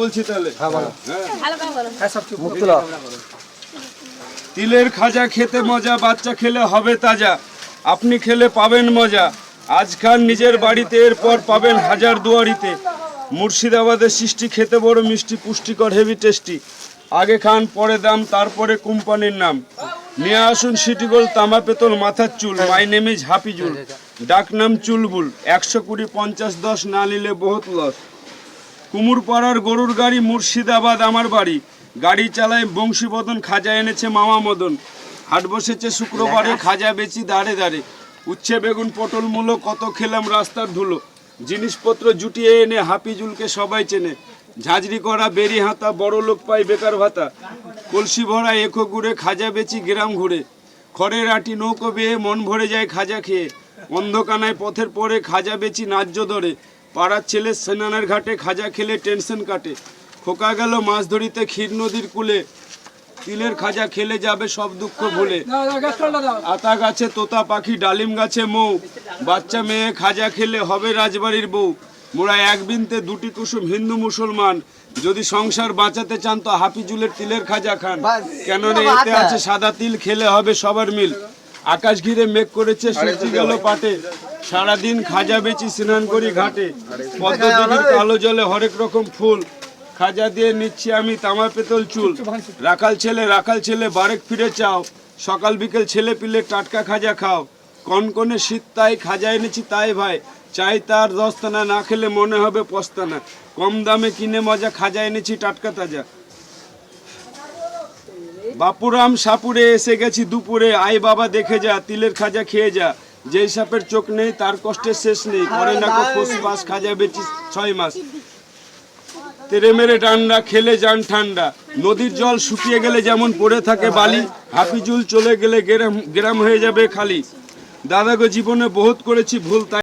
বলছি তাহলে। হ্যাঁ মুক্তলা তিলের খাজা খেতে মজা বাচ্চা খেলে হবে তাজা। আপনি খেলে পাবেন মজা। আজ খান নিজের বাড়িতে এরপর পাবেন হাজার দুয়ারিতে। মুর্শিদাবাদের সৃষ্টি খেতে বড় মিষ্টি পুষ্টিকর হেভি টেস্টি আগে খান পরে দাম তারপরে কোম্পানির নাম। নিয়ে আসুন সিটিগোল তামা পেতল মাথার চুল। মাই নেম ইজ হাফিজুল ডাক নাম চুলবুল। একশো কুড়ি পঞ্চাশ দশ না নিলে বহুত লস কুমুরপাড়ার গরুর গাড়ি মুর্শিদাবাদ আমার বাড়ি। গাড়ি চালায় বংশীবদন খাজা এনেছে মামা মদন। হাট বসেছে শুক্রবারে খাজা বেচি দাঁড়ে দাঁড়ে উচ্ছে বেগুন পটল মূলো কত খেলাম রাস্তার ধুলো। জিনিসপত্র জুটিয়ে এনে হাপিজুলকে সবাই চেনে। ঝাঁঝরি করা বেরি হাতা বড় লোক পাই বেকার ভাতা। কলসি ভরা এখো ঘুরে খাজা বেচি গ্রাম ঘুরে। খড়ের আটি নৌকো বেয়ে মন ভরে যায় খাজা খেয়ে। অন্ধকানায় পথের পরে খাজা বেচি ন্যায্য দরে। পাড়ার ছেলে স্নানের ঘাটে খাজা খেলে টেনশন কাটে। খোকা গেল মাছ ধরিতে ক্ষীর নদীর কূলে। তিলের খাজা খেলে যাবে সব দুঃখ ভুলে। আতা গাছে তোতা পাখি ডালিম গাছে মৌ। বাচ্চা মেয়ে খাজা খেলে হবে রাজবাড়ির বউ। মোরা এক বিনতে দুটি কুসুম হিন্দু মুসলমান। যদি সংসার বাঁচাতে চান তো হাফিজুলের তিলের খাজা খান। কেননা এতে আছে সাদা তিল খেলে হবে সবার মিল। আকাশ ঘিরে মেঘ করেছে সূর্য গেল পাটে। সারাদিন খাজা বেচি স্নান করি ঘাটে। পদ্মদিঘির কালো জলে হরেক রকম ফুল। খাজা দিয়ে নিচ্ছি আমি তামা পেতল চুল। রাখাল ছেলে রাখাল ছেলে বারেক ফিরে চাও। সকাল বিকেল ছেলে পিলে টাটকা খাজা খাও। কনকনে শীত তাই খাজা এনেছি তাই ভাই। চাই তার দস্তানা না খেলে মনে হবে পস্তানা। কম দামে কিনে মজা খাজা এনেছি টাটকা তাজা। বাপুরাম সাপুরে এসে গেছি দুপুরে। আই বাবা, দেখে যা, তিলের খাজা খেয়ে যা। যেই সাপের চোখ নেই, তার কষ্টের শেষ নেই। করে না ফোস পাস, খাজা বেচি ছয় মাস। তেরে মেরে ডান্ডা, খেলে যান ঠান্ডা। নদীর জল শুকিয়ে গেলে যেমন পড়ে থাকে বালি, হাফিজুল চলে গেলে গ্রাম গ্রাম হয়ে যাবে খালি। দাদাগো জীবনে বহুত করেছি ভুল, তাই